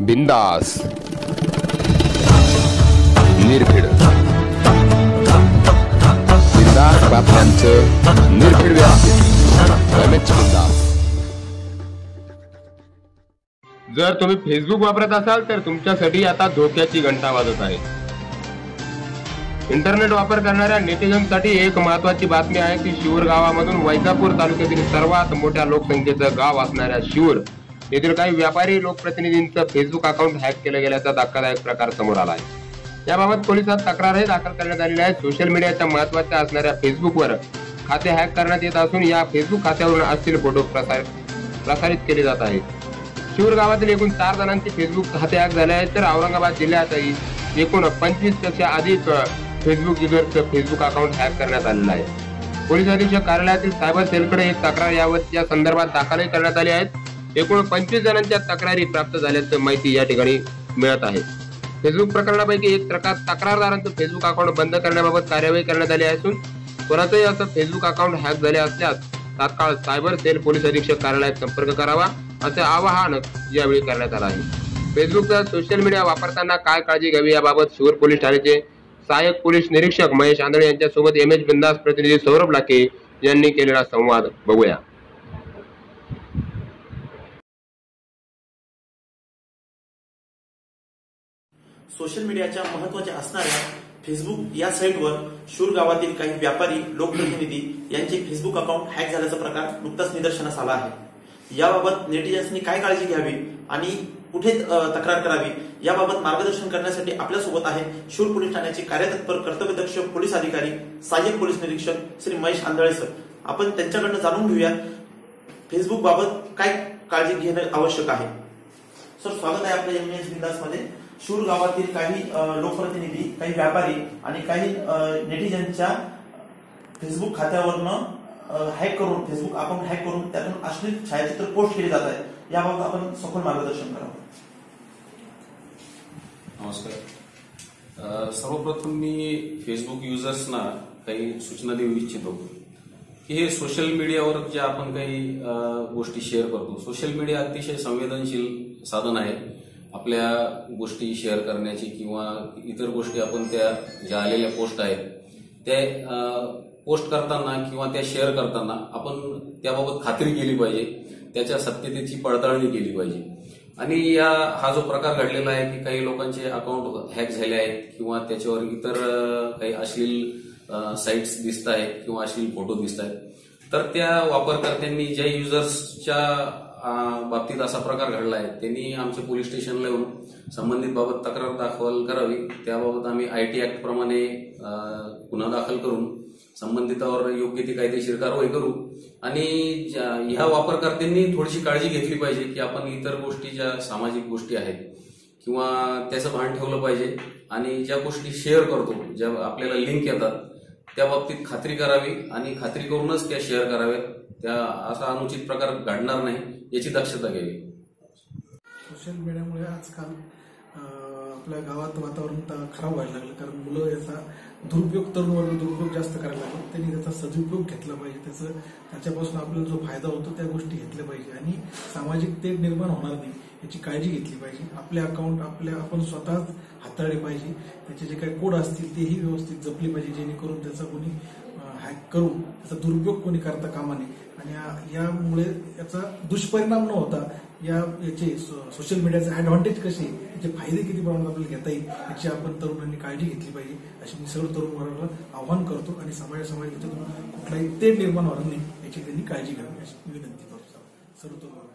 बिंदास. निर्भीड. बिंदास बातम्यांचं निर्भीड रमेश बिंदास. जर तुम्ही फेसबुक वापरत असाल तर तुमच्यासाठी आता धोक्याची घंटा वाजत आहे. इंटरनेट वापर करणाऱ्या नेटिझनसाठी एक महत्वाची बातमी आहे की शिवूर गावामधून वैजापूर तालुक्यातील सर्वात मोठ्या लोकसंख्येचं गाव असणाऱ्या शिवूर. येथील काही व्यापारी लोकप्रतिनिधींचं फेसबुक अकाउंट हॅक केलं गेल्याचा धक्कादायक प्रकार समोर आला आहे याबाबत पोलिसात तक्रारही दाखल करण्यात आलेली आहे. सोशल मीडियाच्या महत्त्वाच्या असणाऱ्या फेसबुकवर खाते हॅक करण्यात येत असून या फेसबुक खात्यावरून असतील फोटो प्रसारित प्रसारित केले जात आहेत. शिवर गावातील एकूण चार जणांचे फेसबुक खाते हॅक झाले आहेत. तर औरंगाबाद जिल्ह्यातही एकूण पंचवीसपेक्षा अधिक फेसबुक युजर्सचं फेसबुक अकाउंट हॅक करण्यात आलेलं आहे. पोलीस अधीक्षक कार्यालयातील सायबर सेलकडे एक तक्रार यावर या संदर्भात दाखलही करण्यात आली आहेत एकूण पंचवीस जणांच्या तक्रारी प्राप्त झाल्याचं माहिती या ठिकाणी मिळत आहे. फेसबुक प्रकरणापैकी एक प्रकार तक्रारदारांचं फेसबुक अकाउंट बंद करण्याबाबत कार्यवाही करण्यात आली असून कोणाचंही असं फेसबुक अकाउंट हॅक झाले असल्यास तात्काळ सायबर सेल पोलीस अधीक्षक कार्यालयात संपर्क करावा असे आवाहन यावेळी करण्यात आलं आहे. फेसबुकचा सोशल मीडिया वापरताना काय काळजी घ्यावी याबाबत शिवर पोलीस ठाण्याचे सहाय्यक पोलीस निरीक्षक महेश आंधळे यांच्यासोबत एम एच बिंदास प्रतिनिधी सौरभ लाके यांनी केलेला संवाद बघूया. सोशल मीडियाच्या महत्त्वाच्या असणाऱ्या फेसबुक या साईटवर शूर गावातील काही व्यापारी लोकप्रतिनिधी यांचे फेसबुक अकाउंट हॅक झाल्याचा प्रकार नुकताच निदर्शनास आला आहे. याबाबत नेटिजन्सनी काय काळजी घ्यावी आणि कुठे तक्रार करावी याबाबत मार्गदर्शन करण्यासाठी आपल्यासोबत आहे शूर पोलीस ठाण्याचे कार्यतत्पर कर्तव्यदक्ष पोलीस अधिकारी सहाय्यक पोलीस निरीक्षक श्री महेश आंधळे सर. आपण त्यांच्याकडनं जाणून घेऊया फेसबुक बाबत काय काळजी घेणं आवश्यक आहे. सर स्वागत आहे आपल्या एमएस बिंदासमध्ये शूर गावातील काही लोकप्रतिनिधी काही व्यापारी आणि काही नेटिजनच्या फेसबुक खात्यावरनं हॅक करून फेसबुक अकाउंट हॅक करून त्यातून अश्लील छायाचित्र पोस्ट केले जात आहे याबाबत आपण सखोल मार्गदर्शन करावं. नमस्कार. सर्वप्रथम मी फेसबुक युजर्सना काही सूचना देऊ इच्छितो की हे सोशल मीडियावर जे आपण काही गोष्टी शेअर करतो. सोशल मीडिया अतिशय संवेदनशील साधन आहे. आपल्या गोष्टी शेअर करण्याची किंवा इतर गोष्टी आपण त्या ज्या आलेल्या पोस्ट आहेत त्या पोस्ट करताना किंवा त्या शेअर करताना आपण त्याबाबत खात्री केली पाहिजे. त्याच्या सत्यतेची पडताळणी केली पाहिजे. आणि या हा जो प्रकार घडलेला आहे की काही लोकांचे अकाउंट हॅक झाले आहेत किंवा त्याच्यावर इतर काही अश्लील साईट्स दिसत आहेत किंवा अश्लील फोटो दिसत आहेत तर त्या वापरकर्त्यांनी ज्या युजर्सच्या बाबतीत असा प्रकार घडला आहे. त्यांनी आमच्या पोलीस स्टेशनला येऊन संबंधित बाबत तक्रार दाखल करावी. त्याबाबत आम्ही आय टी ऍक्ट प्रमाणे गुन्हा दाखल करून संबंधितावर योग्य ती कायदेशीर कारवाई करू. आणि ज्या- ह्या वापरकर्त्यांनी थोडीशी काळजी घेतली पाहिजे की आपण इतर गोष्टी ज्या सामाजिक गोष्टी आहेत किंवा त्याचं भान ठेवलं पाहिजे आणि ज्या गोष्टी शेअर करतो ज्या आपल्याला लिंक येतात त्या बाबतीत खात्री करावी आणि खात्री करूनच त्या शेअर कराव्यात. त्या असा अनुचित प्रकार घडणार नाही याची दक्षता घ्यावी. सोशल मीडियामुळे आजकाल आपल्या गावात वातावरण खराब व्हायला लागलं कारण मुलं याचा दुरुपयोग तरुण वर्ग दुरुपयोग जास्त करायला लागले. त्यांनी त्याचा सदुपयोग घेतला पाहिजे. त्याचं त्याच्यापासून आपल्याला जो फायदा होतो त्या गोष्टी घेतल्या पाहिजे. आणि सामाजिक तेढ निर्माण होणार नाही. याची काळजी घेतली पाहिजे. आपले अकाउंट आपल्या आपण स्वतःच हाताळले पाहिजे. त्याचे जे काही कोड असतील तेही व्यवस्थित जपले पाहिजे जेणेकरून त्याचा कोणी हॅक करून त्याचा दुरुपयोग कोणी करता कामा नये. आणि यामुळे याचा दुष्परिणाम न होता या याचे सो- सोशल मीडियाचे ऍडव्हान्टेज कसे याचे फायदे किती प्रमाणात आपल्याला घेता येईल याची आपण तरुणांनी काळजी घेतली पाहिजे. अशी मी सर्व तरुण वर्गाला आव्हान करतो आणि समाज समाज याच्यातून कुठलाही ते निर्माण होणार नाही याची त्यांनी काळजी घ्यावी अशी विनंती करतो. सर्व तरुण